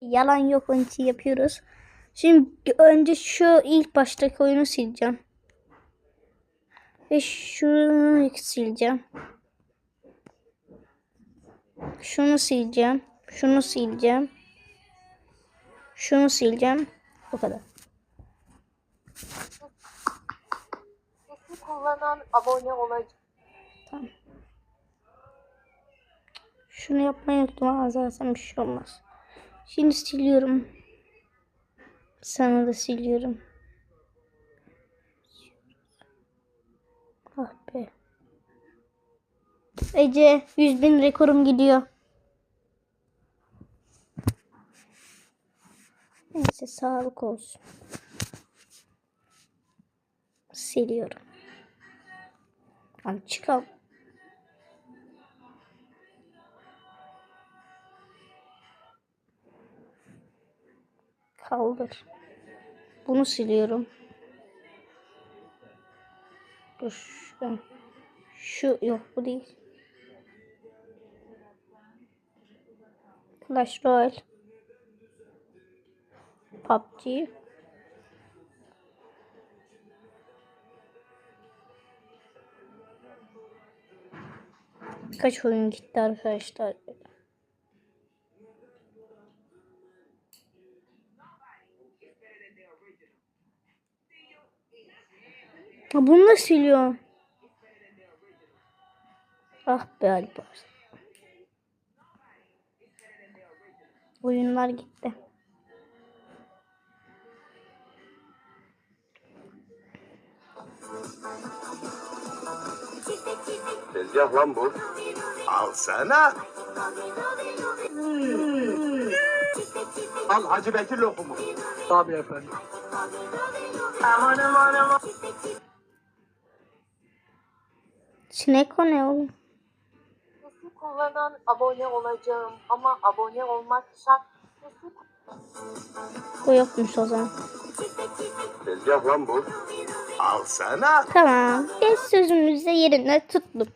Yalan yok onun için yapıyoruz. Şimdi önce şu ilk baştaki oyunu sileceğim. Ve şunu sileceğim. Şunu sileceğim. Şunu sileceğim. Şunu sileceğim. Bu kadar. Sesi kullanan abone olacak. Tamam. Şunu yapmayı unuttum zaten bir şey olmaz. Şimdi siliyorum. Sana da siliyorum. Ah be. Ece 100 bin rekorum gidiyor. Neyse sağlık olsun. Siliyorum. Hadi çıkalım. Kaldır. Bunu siliyorum. Dur şu, şu yok bu değil. Clash Royale. PUBG. Kaç oyun gitti arkadaşlar. Ha, bunu da siliyor. Ah be Alper. Oyunlar gitti. Tezgah lan bu. Alsana. Al Hacı Bekir lokumu. Tabii efendim. Sinek o ne oğlum? Sesi kullanan abone olacağım ama abone olmak şart. Sesi Bu yokmuş o zaman. Tezgah lan bu. Alsana. Tamam. Biz sözümüzde yerine tuttum.